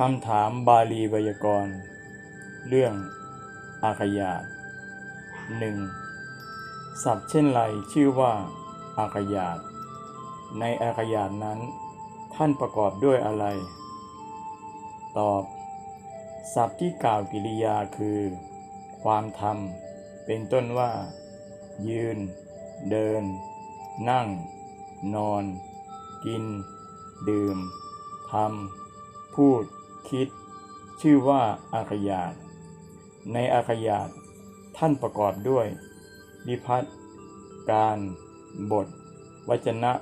คำถามบาลีไวยากรณ์ เรื่องอาขยาตหนึ่งศัพท์เช่นไรชื่อว่าอาขยาตในอาขยาตนั้น ท่านประกอบด้วยอะไร ตอบ ศัพท์ที่กล่าวกิริยาคือ ความทำเป็นต้นว่า ยืน เดิน นั่ง นอน กิน ดื่มทำพูด คิด ชื่อว่าอาขยาตในอาขยาตท่านประกอบด้วยวิพัตการบท วจนะ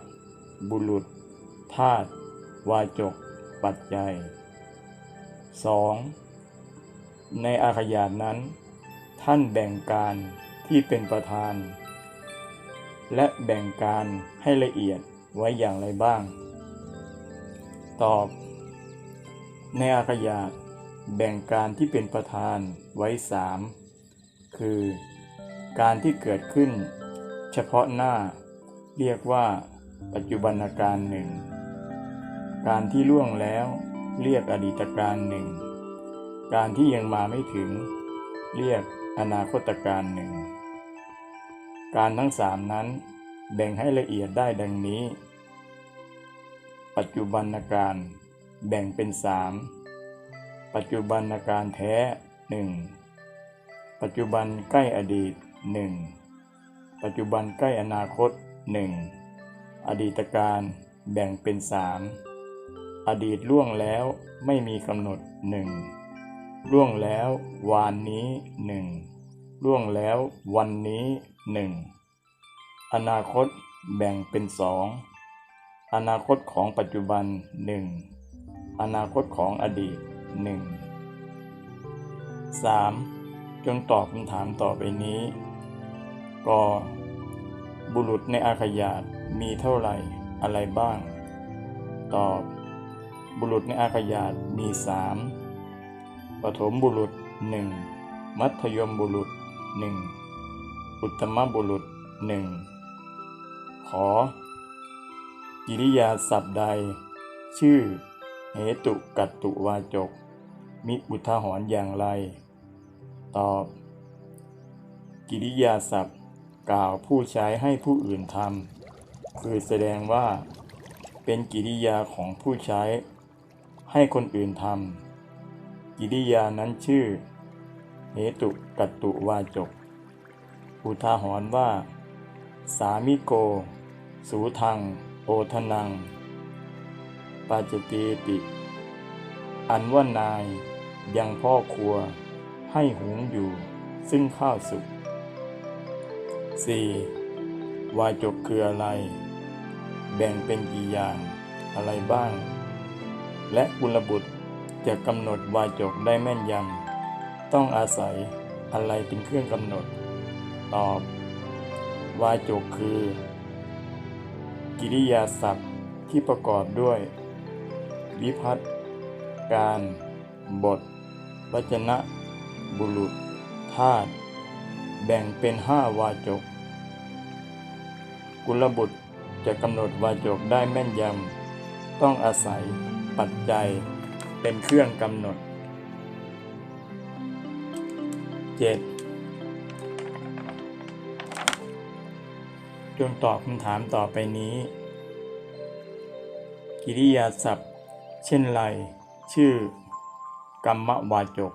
บุรุษธาตุวาจก ปัจจัย 2. ในอาขยาตนั้น ท่านแบ่งการที่เป็นประธาน และแบ่งการให้ละเอียดไว้อย่างไรบ้าง ตอบ ในอาขยาตแบ่งการที่เป็นประธานไว้สามคือ การที่เกิดขึ้น เฉพาะหน้า เรียกว่า ปัจจุบันการหนึ่ง การที่ล่วงแล้วเรียกอดีตการหนึ่ง การที่ยังมาไม่ถึง เรียกอนาคตการหนึ่ง การทั้งสามนั้นแบ่งให้ละเอียดได้ดังนี้ ปัจจุบันการ แบ่งเป็นสามปัจจุบันอาการแท้หนึ่งปัจจุบันใกล้อดีตหนึ่งปัจจุบันใกล้อนาคตหนึ่งอดีตการแบ่งเป็นสามอดีตล่วงแล้วไม่มีกำหนดหนึ่งล่วงแล้ววานนี้หนึ่งล่วงแล้ววันนี้หนึ่งอนาคตแบ่งเป็นสองอนาคตของปัจจุบันหนึ่ง อนาคตของอดีตหนึ่งสามจงตอบคำถามต่อไปนี้กบุรุษในอาขยาตมีเท่าไหร่อะไรบ้าง ตอบ บุรุษในอาขยาตมีสามปฐมบุรุษหนึ่งมัธยมบุรุษหนึ่งอุตตมบุรุษหนึ่งขอ กิริยาศัพท์ใด ชื่อ เหตุกัตตุวาจก มิอุทาหรณ์อย่างไร ตอบ กิริยาศัพท์ กล่าวผู้ใช้ให้ผู้อื่นทำคือแสดงว่า เป็นกิริยาของผู้ใช้ ให้คนอื่นทำกิริยานั้นชื่อ เหตุกัตตุวาจก อุทาหรณ์ว่า สามิโก สูทัง โอทนังาจเตติ อันว่านายยังพ่อครัวให้หุงอยู่ซึ่งข้าวสุก 4. วาจกคืออะไร แบ่งเป็นกี่อย่างอะไรบ้าง และกุลบุตรจะกำหนดวาจกได้แม่นยำต้องอาศัยอะไรเป็นเครื่องกำหนด ตอบ วาจกคือ กิริยาศัพท์ที่ประกอบด้วย วิพัตการบทวจนะ บุรุษธาตุแบ่งเป็นห้าวาจก กุลบุตรจะกำหนดวาจกได้แม่นยำ ต้องอาศัยปัจจัยเป็นเครื่องกำหนด 7. จงตอบคำถามต่อไปนี้ กิริยาศัพท์ เช่นไร ชื่อ กรรมวาจก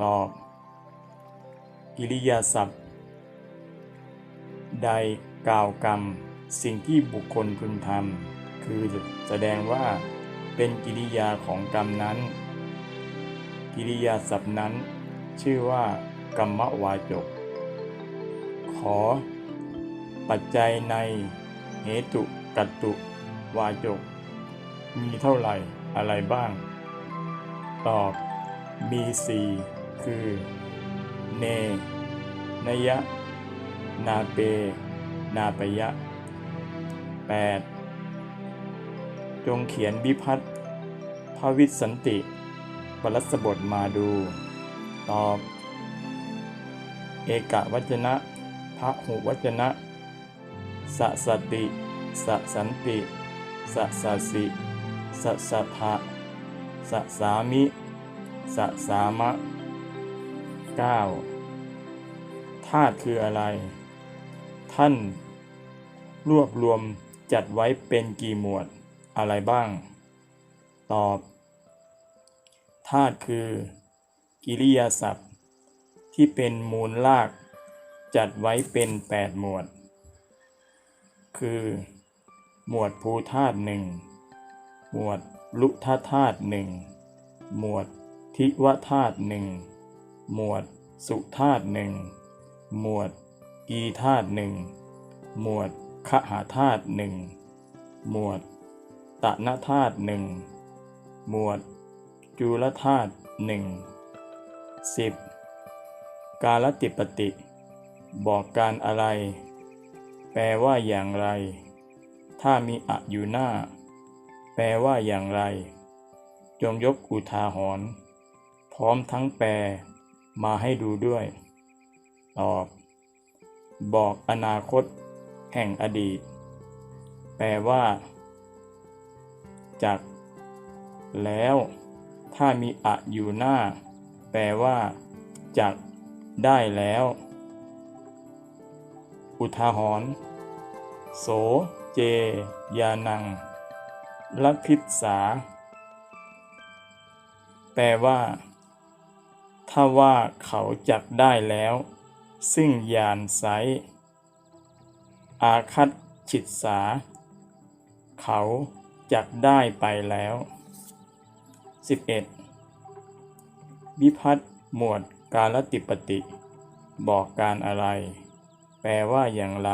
ตอบ กิริยาศัพท์ ใดกล่าวกรรม สิ่งที่บุคคลพึงทำคือแสดงว่าเป็นกิริยาของกรรมนั้น กิริยาศัพท์นั้น ชื่อว่ากรรมวาจก ขอ ปัจจัยในเหตุกัตตุวาจก มีเท่าไหร่อะไรบ้าง ตอบ มีสี่คือ เน นยะ นาเป นาปยะ 8. จงเขียนวิพัตภวิสันติปรัสบทมาดู ตอบ เอกวัจนะพระหุวัจนะสสติสสันติสสสิ สสัทะสสสามิสสามะเก้าธาตุคืออะไร ท่าน รวบรวมจัดไว้เป็นกี่หมวดอะไรบ้าง ตอบธาตุคือ กิริยาศัพท์ ที่เป็นมูลลาก จัดไว้เป็น 8 หมวด คือ หมวดภูธาตุหนึ่ง หมวดลุทธาตุหนึ่งหมวดทิวธาตุหนึ่งหมวดสุธาตุหนึ่งหมวดกีธาตุหนึ่งหมวดขหาธาตุหนึ่งหมวดตะนาธาตุหนึ่งหมวดจุลธาตุหนึ่งสิบกาลติปติ บอกการอะไร แปลว่าอย่างไร ถ้ามีอะอยู่หน้า แปลว่าอย่างไร จงยกอุทาหรณ์พร้อมทั้งแปลมาให้ดูด้วย ตอบ บอกอนาคต แห่งอดีต แปลว่า จาก แล้ว ถ้ามีอะอยู่หน้า แปลว่า จาก ได้แล้ว อุทาหรณ์โส เจ ยานัง ลัพิษา แปลว่า ถ้าว่าเขาจักได้แล้ว ซึ่งยานไซอาคัตฉิดสา เขาจักได้ไปแล้ว 11. วิพัตหมวดกาลติปติ บอกการอะไร แปลว่าอย่างไร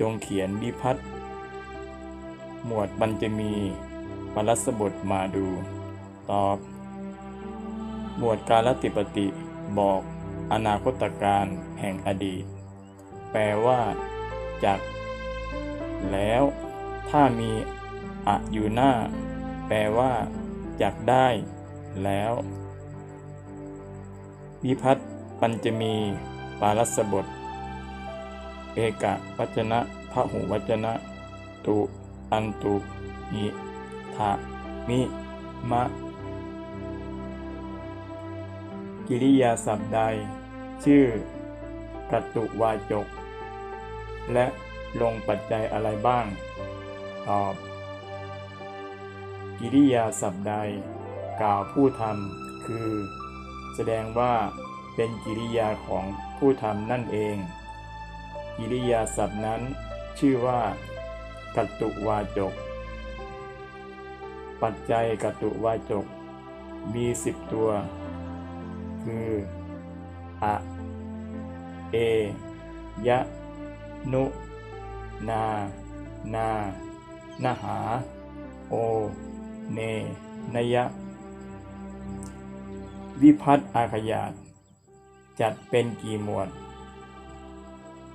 จงเขียนวิพัต หมวดบรรจมีปรัสบทมาดู ตอบ หมวดกาลติปติบอกอนาคตการแห่งอดีต แปลว่า จาก แล้ว ถ้ามีอะอยู่หน้า แปลว่าจากได้ แล้ว วิพัตปัญจมี ปารัสบท เอกะวัจนะพระหุวัจนะ ตุ อันตุหิทะมิมะ กิริยาศัพท์ใด ชื่อกัตตุวาจก และลงปัจจัยอะไรบ้าง ตอบ กิริยาศัพท์ใด กล่าวผู้ทำคือ แสดงว่าเป็นกิริยาของผู้ทำนั่นเอง กิริยาศัพท์นั้นชื่อว่า กัตตุวาจก ปัจจัยกัตตุวาจก มีสิบตัว คืออะเอยะ นุ นา นานหา โอ เน นยะ วิพัตอาขยาต จัดเป็นกี่หมวด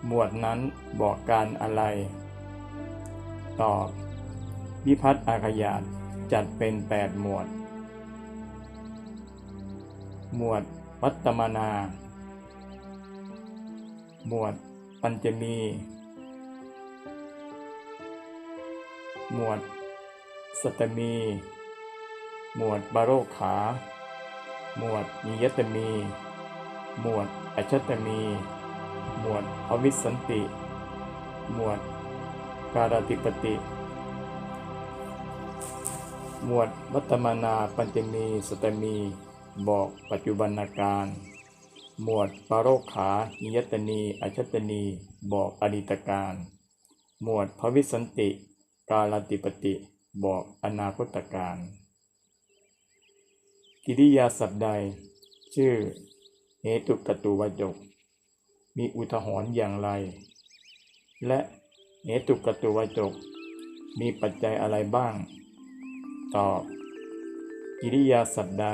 หมวดนั้นบอกการอะไร ตอบ วิพัตน์อาขยาตจัดเป็นแปดหมวด หมวดวัตตมนา หมวดปัญจมี หมวดสตมี หมวดบาโรขา หมวดนิยตมี หมวดอัจฉตมี หมวดอวิสสันติ หมวด การติปติ หมวดวัตมนาปัญจมีสตมี บอกปัจจุบันการ หมวดปาโรขานิยตนีอัตนี บอกอดีตการ หมวดภวิสันติกาลติปติ บอกอนาคตการ กิริยาศัพท์ใด ชื่อเหตุกตุวจก มีอุทหรณ์อย่างไร และ เหตุกตุวจก มีปัจจัยอะไรบ้าง ตอบกิริยาศัพท์ใด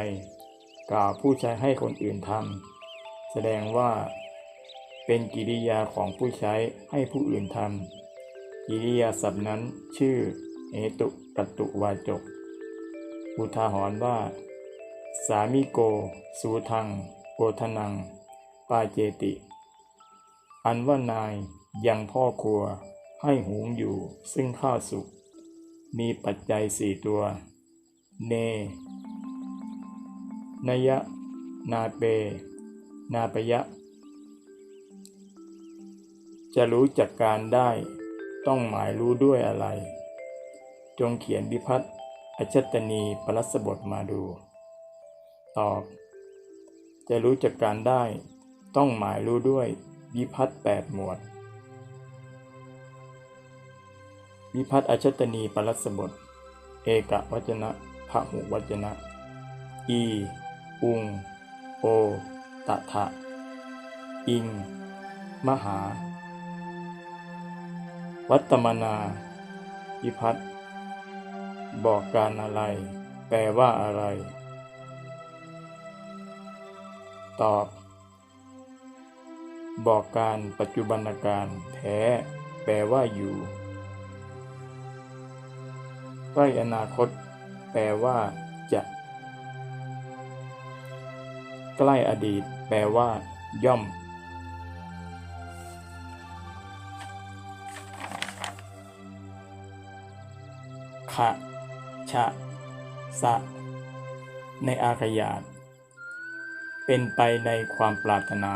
กล่าวผู้ใช้ให้คนอื่นทำแสดงว่า เป็นกิริยาของผู้ใช้ให้ผู้อื่นทำกิริยาศัพท์นั้นชื่อเหตุกตุวาจกอุทาหรณ์ว่า สามิโก สูทัง โกธนัง ปาเจติ อันว่านายยังพ่อครัว ให้หุงอยู่ซึ่งข้าวสุก มีปัจจัยสี่ตัว เน นยะ นาเป นาปยะ จะรู้จักการได้ต้องหมายรู้ด้วยอะไร จงเขียนวิพัฒน์อชตนีปรัสบทมาดู ตอบ จะรู้จักการได้ต้องหมายรู้ด้วยวิพัฒน์แปดหมวด วิพัฒน์อชตนีปรัสบท เอกวัจนะพหุวัจนะ อี อุง โอตถะอิง มหา วัตตมนา วิพัฒน์บอกการอะไร แปลว่าอะไร ตอบ บอกการปัจจุบันการแท้ แปลว่าอยู่ ใกล้อนาคต แปลว่าจะ ใกล้อดีต แปลว่า ย่อม ขะ ชะ สะ ในอาขยาตเป็นไปในความปรารถนา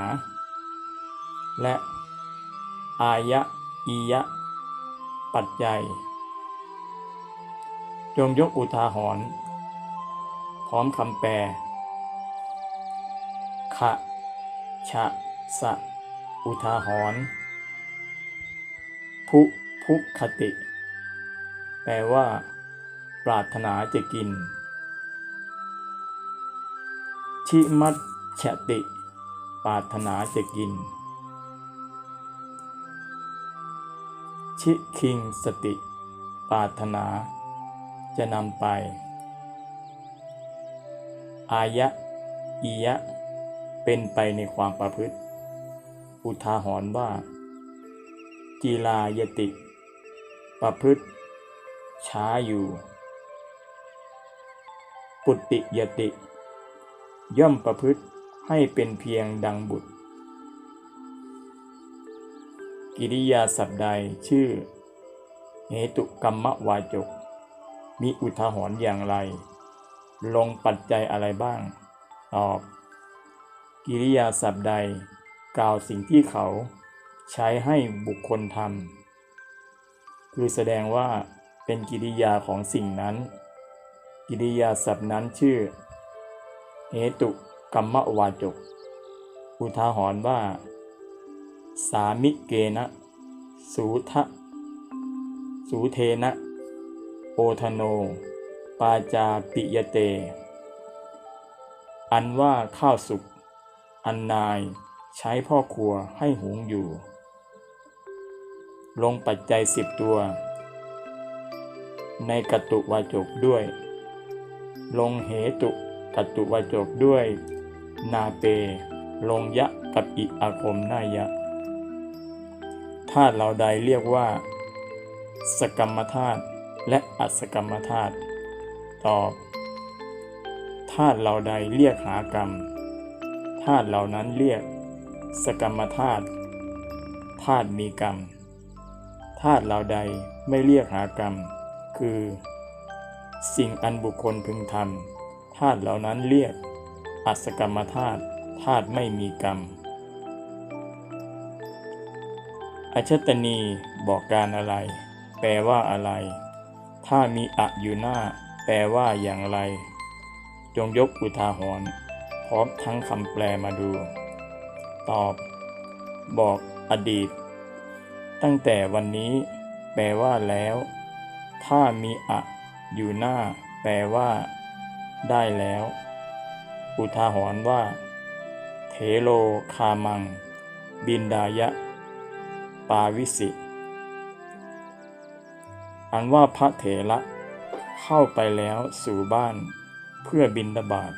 และ อายะอียะ ปัจจัย จงยกอุทาหรณ์พร้อมคำแปล ขะ ชะ สะ อุทาหรณ์พุพุคติ แปลว่า ปรารถนาจะกิน ชิมัตชติ ปรารถนาจะกิน ชิคิงสติ ปรารถนา จะนำไป อายะ อียะ เป็นไปในความประพฤติ อุทาหรณ์ว่า กีลายติ ประพฤติ ช้าอยู่ ปุตติยติ ย่อมประพฤติให้เป็นเพียงดังบุตร กิริยาสับใดชื่อเหตุกรรมวาจก มีอุทาหรณ์อย่างไร ลงปัจจัยอะไรบ้าง ตอบ กิริยาสับใด กล่าวสิ่งที่เขาใช้ให้บุคคลทำคือแสดงว่าเป็นกิริยาของสิ่งนั้น กิริยาศัพท์นั้นชื่อเหตุกรรมวาจก อุทาหรณ์ว่า สามิเกนะ สูทะสูเทนะ ทโน ปาจาปิยเต อันว่าข้าวสุก อันนายใช้พ่อครัวให้หุงอยู่ ลงปัจจัยสิบตัว ในกตุวาจกด้วย ลงเหตุกตุวาจกด้วย นาเป ลงยะกับอิอาคมนายะธาตุเหล่าใดเรียกว่า สกรรมธาตุ และอัสกรรมธาตุตอบธาตุเหล่าใดเรียกหากรรมธาตุเหล่านั้นเรียก สกรรมธาตุธาตุมีกรรมธาตุเหล่าใดไม่เรียกหากรรม คือ สิ่งอันบุคคลพึงทำธาตุเหล่านั้นเรียก อัสกรรมธาตุธาตุไม่มีกรรมอชตนีบอกการอะไร แปลว่าอะไร ถ้ามีอะอยู่หน้า แปลว่าอย่างไร จงยกอุทาหรณ์พร้อมทั้งคำแปลมาดู ตอบ บอกอดีต ตั้งแต่วันนี้ แปลว่าแล้ว ถ้ามีอะอยู่หน้า แปลว่า ได้แล้ว อุทาหรณ์ว่า เทโลคามัง บินดายะ ปาวิสิ อันว่าพระเถระเข้าไปแล้วสู่บ้านเพื่อบินดาบาต